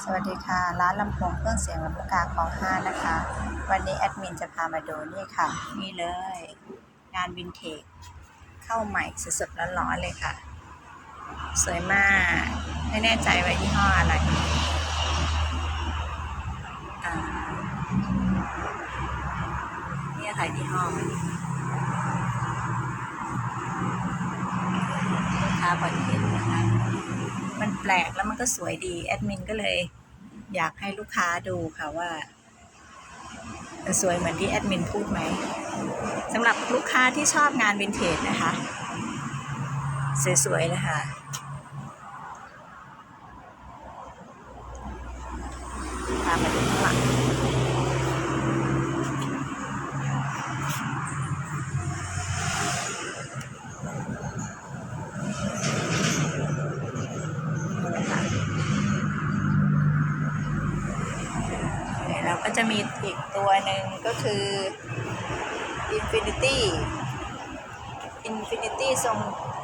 สวัสดีค่ะ ร้านลำโพงเครื่องเสียงลำลูกกาของห้านะคะ วันนี้แอดมินจะพามาดูนี่ค่ะ นี่เลย งานวินเทจเข้าใหม่สดๆร้อนๆเลยค่ะ สวยมาก ไม่แน่ใจว่ายี่ห้ออะไรนี่ค่ะยี่ห้อลูกค้าพอดีเห็นนะคะ มันแปลกแล้วมันก็สวยดีแอดมินก็เลย อยากให้ลูกค้าดูค่ะว่าสวยเหมือนที่แอดมินพูดไหมสำหรับลูกค้าที่ชอบงานวินเทจนะคะ สวยๆเลยค่ะพามาดูข้างหลังนี่นะคะเดี๋ยวเรา ก็จะมีอีกตัวหนึ่งก็คือ Infinity Infinity ทรง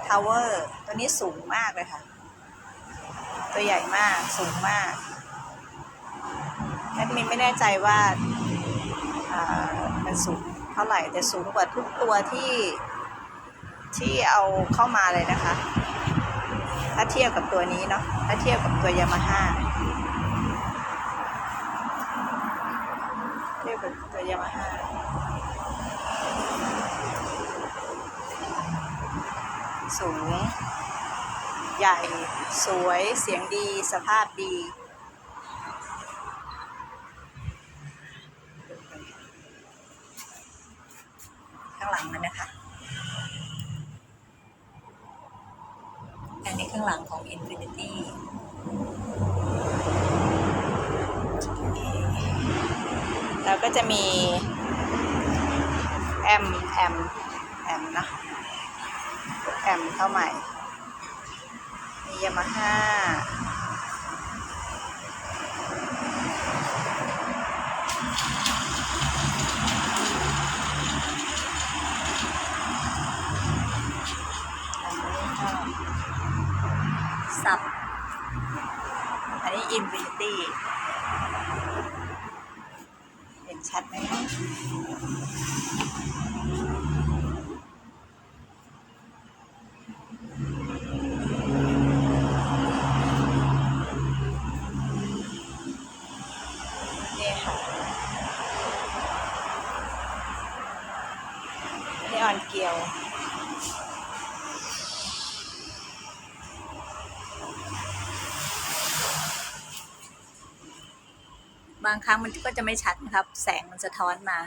Tower ตัวนี้สูงมากเลยค่ะ ตัวใหญ่มากสูงมากแอดมินไม่แน่ใจว่าอ่ามันสูงเท่าไหร่แต่สูงกว่าทุกตัวที่ที่เอาเข้ามาเลยนะคะ ถ้าเทียบกับตัวนี้เนาะถ้าเทียบกับตัวยามาฮ่าเทียบกับ ตัวยามาฮ่าสูง ใหญ่ สวย เสียงดี สภาพดี ข้างหลังมันนะคะ อันนี้ข้างหลังของ Infinity แล้วก็จะมีแอมแอมแอมนะแอมเข้าใหม่มียามาฮ่าสับ อันนี้อินฟินิตี้ ชัดไหมคะนี่ค่ะนี่ออนเกียว บางครั้งมันก็จะไม่ชัดนะครับ แสงมันสะท้อนมา